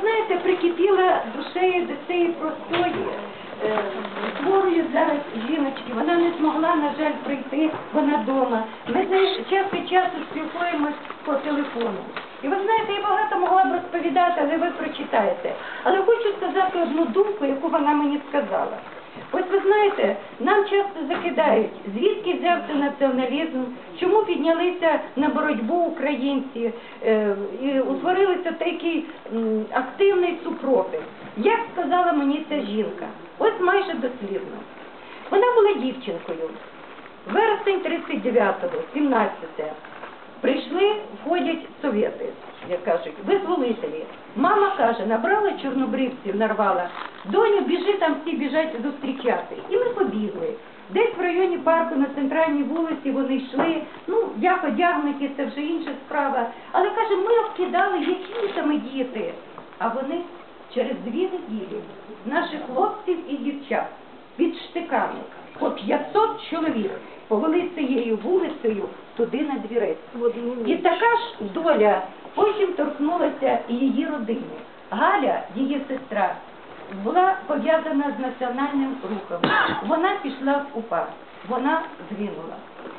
знаєте, прикипіла душею до цієї простої. е, Хворої зараз жіночки, вона не змогла, на жаль, прийти, вона вдома. Ми з нею час від часу спілкуємось по телефону. І ви знаєте, я багато могла б розповідати, але ви прочитаєте. Але хочу сказати одну думку, яку вона мені сказала. Знаєте, нам часто закидають, звідки взявся націоналізм, чому піднялися на боротьбу українці, е, і утворилися такий активний супротив. Як сказала мені ця жінка, ось майже дослівно. Вона була дівчинкою. Вересень 39-го, 17-те. Прийшли, входять совєти, як кажуть, визволителі. Мама каже, набрала чорнобривців, нарвала. Доню, біжи, там всі біжать зустрічати. І ми побігли. Десь в районі парку на центральній вулиці вони йшли. Ну, як одягнуті, це вже інша справа. Але каже, ми обкидали, які там діти. А вони через дві неділі наших хлопців і дівчат під штиками по 500 чоловік повели цією вулицею туди на двірець. І така ж доля потім торкнулася і її родини. Галя, її сестра, була пов'язана з національним рухом. Вона пішла в УПА, вона згинула.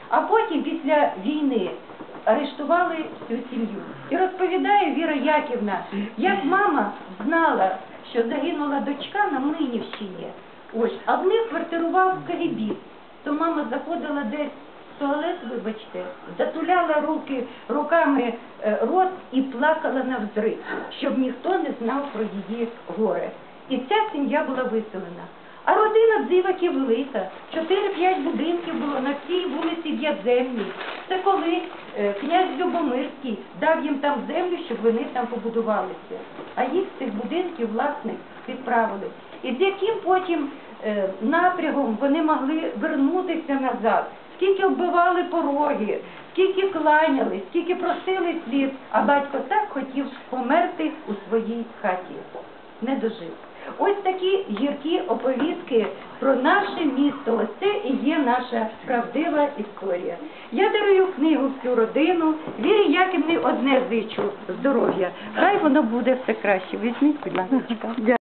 А потім, після війни, арештували всю сім'ю. І розповідає Віра Яківна, як мама знала, що загинула дочка на Млинівщині. Ось, а в них квартирував кагібіст. То мама заходила десь туалет, вибачте, затуляла руки руками е, рот і плакала на взрив, щоб ніхто не знав про її горе. І ця сім'я була виселена. А родина дзиваків велика, 4-5 будинків було на цій вулиці В'яземній. Це коли е, князь Любомирський дав їм там землю, щоб вони там побудувалися. А їх з цих будинків власник відправили. І з яким потім е, напрягом вони могли вернутися назад, скільки вбивали пороги, скільки кланялись, скільки просили слід, а батько так хотів померти у своїй хаті. Не дожив. Ось такі гіркі оповідки про наше місто. Ось це і є наша правдива історія. Я дарую книгу всю родину. Вірі Яківні одне зичу здоров'я. Хай воно буде все краще. Візьміть, будь ласка.